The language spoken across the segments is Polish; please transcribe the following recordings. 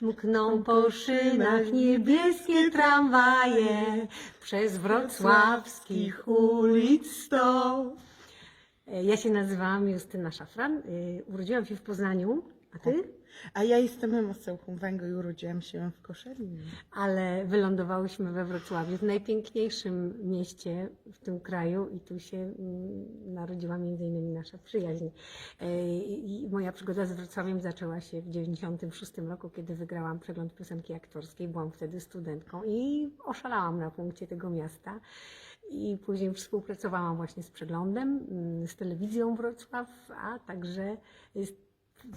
Mkną po szynach niebieskie tramwaje, przez wrocławskich ulic sto. E, Ja się nazywam Justyna Szafran, y, urodziłam się w Poznaniu, a ty? A ja jestem Emocełką Węgo i urodziłam się w Koszalinie. Ale wylądowałyśmy we Wrocławiu, w najpiękniejszym mieście w tym kraju i tu się mm, narodziła między innymi nasza przyjaźń. E, I moja przygoda z Wrocławiem zaczęła się w 96 roku, kiedy wygrałam przegląd piosenki aktorskiej. Byłam wtedy studentką i oszalałam na punkcie tego miasta. I później współpracowałam właśnie z przeglądem, mm, z telewizją Wrocław, a także z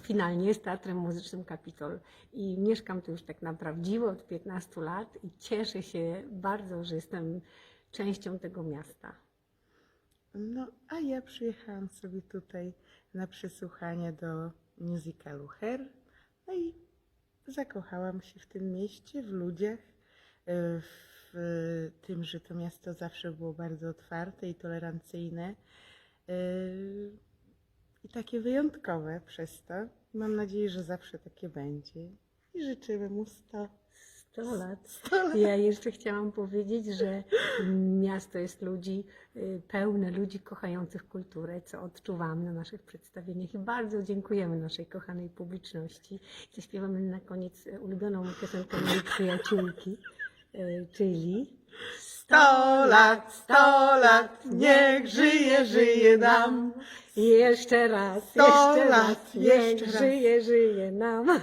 finalnie z Teatrem Muzycznym Kapitol. I mieszkam tu już tak na prawdziwo od 15 lat i cieszę się bardzo, że jestem częścią tego miasta. No, a ja przyjechałam sobie tutaj na przesłuchanie do musicalu Her. No i zakochałam się w tym mieście, w ludziach, e, w tym, że to miasto zawsze było bardzo otwarte i tolerancyjne. I takie wyjątkowe przez to. Mam nadzieję, że zawsze takie będzie. I życzymy mu 100. 100 lat. Ja jeszcze chciałam powiedzieć, że miasto jest ludzi, y, pełne ludzi kochających kulturę, co odczuwam na naszych przedstawieniach i bardzo dziękujemy naszej kochanej publiczności. Zaśpiewamy na koniec y, ulubioną piosenkę mojej przyjaciółki, y, czyli Sto lat, sto lat, niech żyje, żyje nam. Jeszcze raz, Sto jeszcze lat, raz, niech jeszcze raz. żyje, żyje nam.